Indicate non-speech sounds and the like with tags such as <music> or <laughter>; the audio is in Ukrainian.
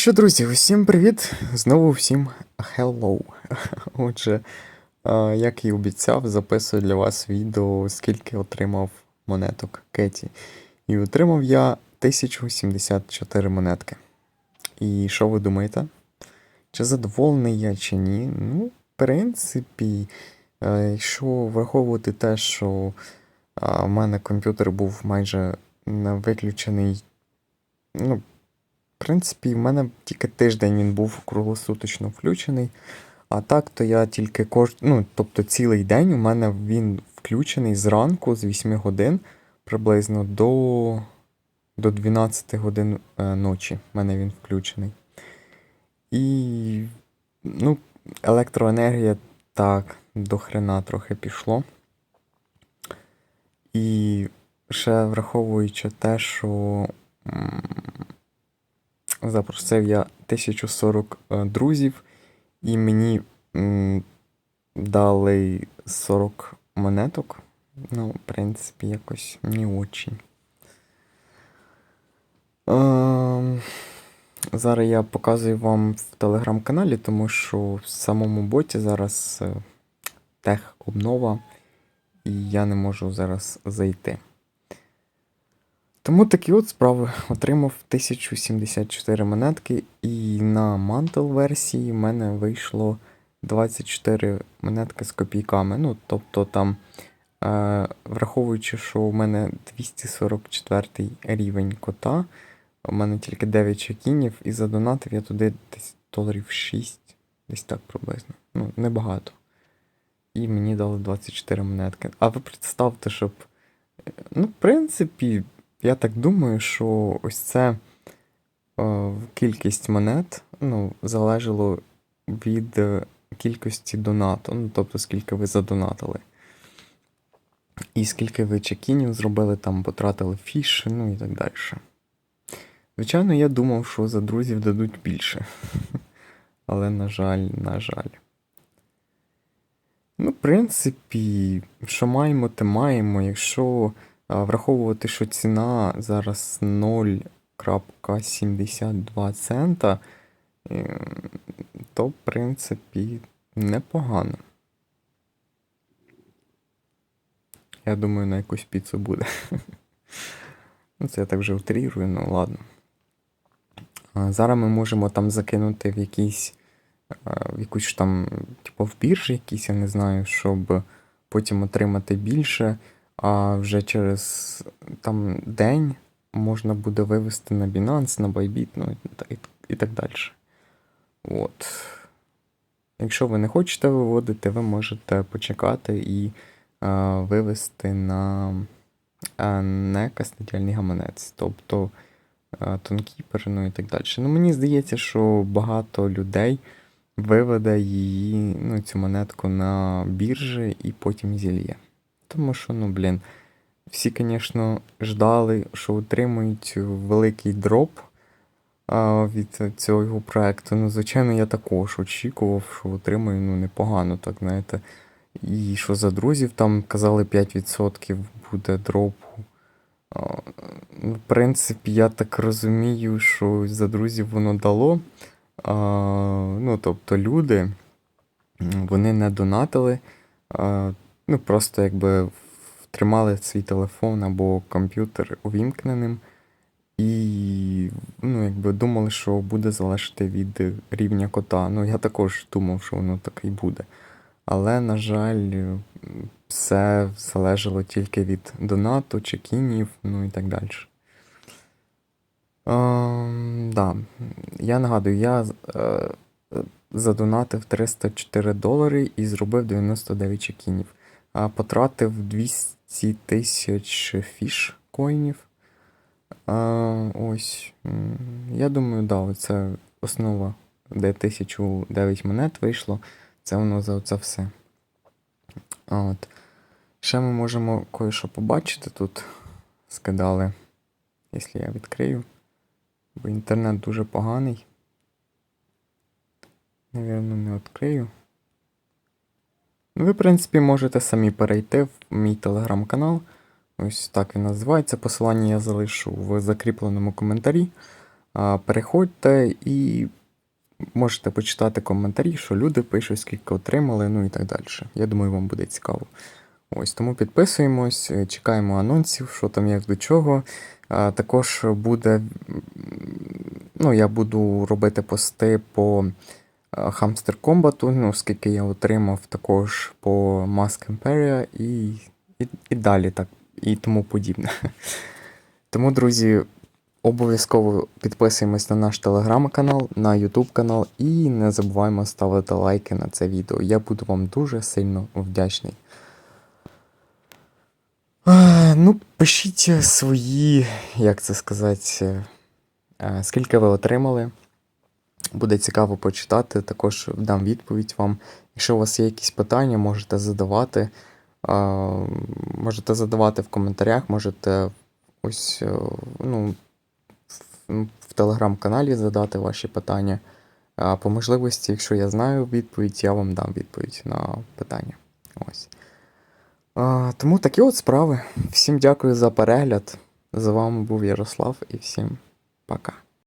Що, друзі, усім привіт! Знову всім hello. <laughs> Отже, як і обіцяв, записую для вас відео, скільки отримав монеток Кеті. І отримав я 1074 монетки. І що ви думаєте? Чи задоволений я, чи ні? Ну, в принципі, якщо враховувати те, що в мене комп'ютер був майже не виключений, ну, принципі, в мене тільки тиждень він був круглосуточно включений. А так, то я тільки кож... ну, тобто цілий день у мене він включений зранку з 8 годин приблизно до, до 12 годин е, ночі. У мене він включений. І ну, електроенергія так до хрена трохи пішло. І ще враховуючи те, що м, запросив я 1040 е, друзів, і мені дали 40 монеток. Ну, в принципі, якось не очень. Ем, Зараз я показую вам в телеграм-каналі, тому що в самому боті зараз е, тех-обнова, і я не можу зараз зайти. Тому такі от справи отримав 1074 монетки, і на мантл версії в мене вийшло 24 монетки з копійками. Ну, тобто там, е, враховуючи, що у мене 244 рівень кота, у мене тільки 9 чекінів, і задонатив я туди десь доларів 6, десь так приблизно. Ну, небагато. І мені дали 24 монетки. А ви представте, щоб. е, Ну, в принципі, я так думаю, що ось це е, кількість монет ну, залежало від е, кількості донату, ну, тобто скільки ви задонатили. І скільки ви чекінів зробили, там потратили фіш, ну і так далі. Звичайно, я думав, що за друзів дадуть більше. <laughs> Але, на жаль, на жаль. Ну, в принципі, що маємо, те маємо. Якщо враховувати, що ціна зараз 0.72 цента, то, в принципі, непогано. Я думаю, на якусь піцу буде. <laughs> Ну, це я так вже утрірую, ну ладно. Зараз ми можемо там закинути в якийсь, в якусь там, типу, в біржі якісь, я не знаю, щоб потім отримати більше, а вже через там день можна буде вивести на Binance, на Bybit, ну і, і, так далі. От. Якщо ви не хочете виводити, ви можете почекати і а, вивести на кастодіальний гаманець, тобто тонкіпер, ну і так далі. Ну, мені здається, що багато людей виведе її, ну, цю монетку на біржі і потім зільє. Тому що, ну, блін, всі, звісно, ждали, що отримують великий дроп а, від цього проекту. Ну, звичайно, я також очікував, що отримаю ну, непогано, так, знаєте. І що за друзів там казали 5% буде дропу. Ну, В принципі, я так розумію, що за друзів воно дало. А, ну, тобто люди, вони не донатили, а, ну, просто якби тримали свій телефон або комп'ютер увімкненим. І ну, якби думали, що буде залежати від рівня кота. Ну, я також думав, що воно так і буде. Але, на жаль, все залежало тільки від донату, чекінів, ну і так далі. Ем, да. Я нагадую, я е, задонатив 304 долари і зробив 99 чекінів. Потратив 200 тисяч фіш коїнів. Ось. Я думаю, да, це основа, де 1009 монет вийшло. Це воно за це все. От. Ще ми можемо кое-що побачити тут. Скидали, якщо я відкрию. Бо інтернет дуже поганий. Навірно, не відкрию. Ви, в принципі, можете самі перейти в мій телеграм-канал. Ось так він називається. Посилання я залишу в закріпленому коментарі. Переходьте і можете почитати коментарі, що люди пишуть, скільки отримали, ну і так далі. Я думаю, вам буде цікаво. Ось тому підписуємось, чекаємо анонсів, що там як до чого. Також буде. Ну, я буду робити пости по Hamster Combat, ну, оскільки я отримав також по Mask Imperia і, і, і далі так, і тому подібне. <laughs> Тому, друзі, обов'язково підписуємось на наш телеграм-канал, на YouTube канал і не забуваємо ставити лайки на це відео. Я буду вам дуже сильно вдячний. Е, Ну, пишіть свої, як це сказати, е, скільки ви отримали. Буде цікаво почитати, також дам відповідь вам. Якщо у вас є якісь питання, можете задавати. Можете задавати в коментарях, можете ось е, ну, в, телеграм-каналі задати ваші питання. А по можливості, якщо я знаю відповідь, я вам дам відповідь на питання. Ось. Тому такі от справи. Всім дякую за перегляд. З вами був Ярослав і всім пока.